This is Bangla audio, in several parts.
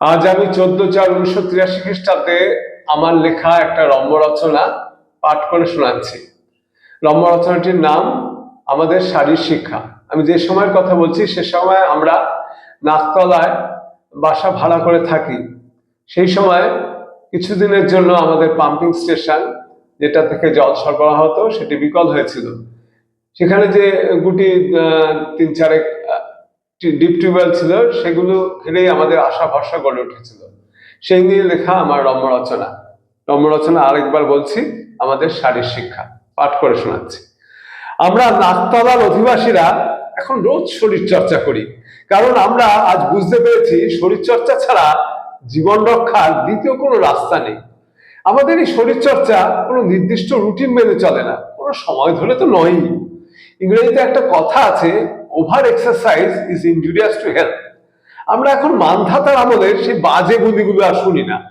আজ আমি চোদ্দ চার উনিশশো তিরাশি খ্রিস্টাব্দে আমার লেখা একটা রম্য রচনা পাঠ করে শোনাচ্ছি। রম্য রচনাটির নাম আমাদের শারীর শিক্ষা। আমি যে সময়ের কথা বলছি, সে সময় আমরা নাকতলায় বাসা ভাড়া করে থাকি। সেই সময় কিছুদিনের জন্য আমাদের পাম্পিং স্টেশন, যেটা থেকে জল সরবরাহ হতো, সেটি বিকল হয়েছিল। সেখানে যে গুটি তিন চারেক ডিপ টিউবওয়েল ছিল, সেগুলো ঘিরেই আমাদের আশা ভরসা গড়ে উঠেছিল। সেই নিয়ে লেখা আমার রম্য রচনা রম্য রচনা আরেকবার বলছি, আমাদের শারীর শিক্ষা। পাঠ করে শোনাচ্ছি। আমরা নাকতলার অধিবাসীরা এখন রোজ শরীর চর্চা করি। কারণ আমরা আজ বুঝতে পেরেছি, শরীর চর্চা ছাড়া জীবন রক্ষার দ্বিতীয় কোনো রাস্তা নেই। আমাদের এই শরীর চর্চা কোনো নির্দিষ্ট রুটিন মেনে চলে না। কোনো সময় ধরে তো নয়ই। ইংরেজিতে একটা কথা আছে over exercise is injurious to health আমরা এখন মানধাতার আমলের সেই বাজে বুদ্ধিগুলো আর শুনি না।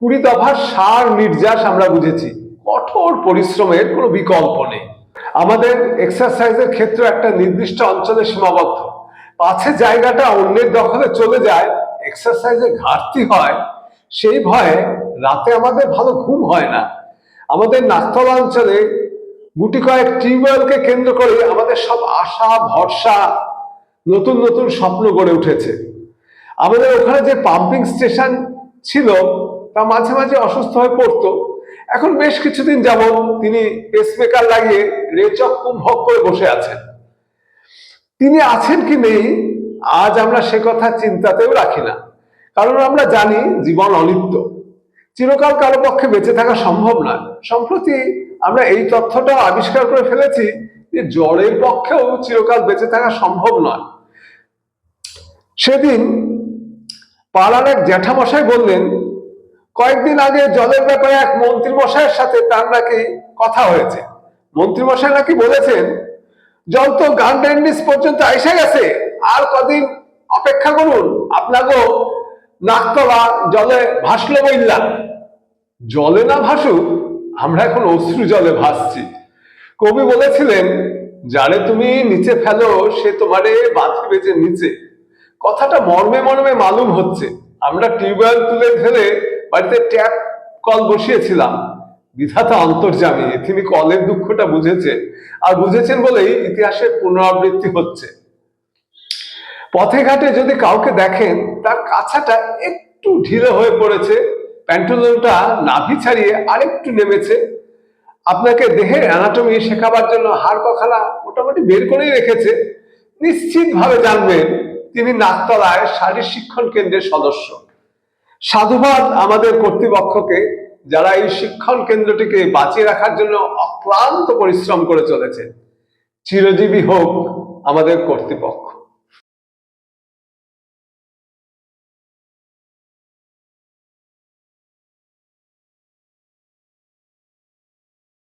কুড়ি দফার সার নির্যাস আমরা বুঝেছি। কঠোর পরিশ্রমের কোনো বিকল্প নেই। আমাদের এক্সারসাইজের ক্ষেত্রে একটা নির্দিষ্ট অঞ্চলে সীমাবদ্ধ। পাছে জায়গাটা অন্যের দখলে চলে যায় এক্সারসাইজের ঘাটতি হয়। সেই ভয়ে রাতে আমাদের ভালো ঘুম হয় না। আমাদের নাকতলা অঞ্চলে গুটি কয়েক টিউবওয়েলকে কেন্দ্র করে আমাদের সব আশা, ভরসা, নতুন নতুন স্বপ্ন গড়ে উঠেছে। আমাদের ওখানে যে পাম্পিং স্টেশন ছিল, তা মাঝে মাঝে অসুস্থ হয়ে পড়তো। এখন বেশ কিছুদিন যাবত তিনি পেসমেকার লাগিয়ে রেচক কুম্ভক করে বসে আছেন। তিনি আছেন কি নেই, আজ আমরা সে কথা চিন্তাতেও রাখি না। কারণ আমরা জানি জীবন অনিত্য। চিরকাল কারও পক্ষে বেঁচে থাকা সম্ভব নয়। সম্প্রতি আমরা এই তথ্যটা আবিষ্কার করে ফেলেছি যে জ্বরের পক্ষেও চিরকাল বেঁচে থাকা সম্ভব নয়। সেদিন পাড়ার এক জ্যাঠামশাই বললেন, কয়েকদিন আগে জলের ব্যাপারে এক মন্ত্রী মশাইয়ের সাথে তার নাকি কথা হয়েছে। মন্ত্রী মশাই নাকি বলেছেন, জল তো গান্ডেন্ডিস পর্যন্ত এসে গেছে, আর কদিন অপেক্ষা করুন, আপনাকেও নাকতলা জলে ভাসলো বললাম জলে না ভাসুক, আমরা এখন অশ্রু জলে ভাসছি। কবি বলেছিলেন যারে তুমি নিচে ফেলো, সে তোমারে বাঁধবে যে নিচে। কথাটা মর্মে মর্মে মালুম হচ্ছে। আমরা টিউবওয়েল তুলে ফেলে বাড়িতে ট্যাপ কল বসিয়েছিলাম। বিধাতা অন্তর্জামী তিনি কলের দুঃখটা বুঝেছে আর বুঝেছেন বলেই ইতিহাসের পুনরাবৃত্তি হচ্ছে। পথে ঘাটে যদি কাউকে দেখেন, তার কাছাটা একটু ঢিলে হয়ে পড়েছে, প্যান্টোলনটা নাভি ছাড়িয়ে আরেকটু নেমেছে। আপনাকে দেহের অ্যানাটমি শেখাবার জন্য হাড় কখানা মোটামুটি বের করেই রেখেছে। নিশ্চিত ভাবে জানবেন, তিনি নাকতলায় শারীর শিক্ষণ কেন্দ্রের সদস্য। সাধুবাদ আমাদের কর্তৃপক্ষকে, যারা এই শিক্ষণ কেন্দ্রটিকে বাঁচিয়ে রাখার জন্য অক্লান্ত পরিশ্রম করে চলেছে চিরজীবী হোক আমাদের কর্তৃপক্ষ।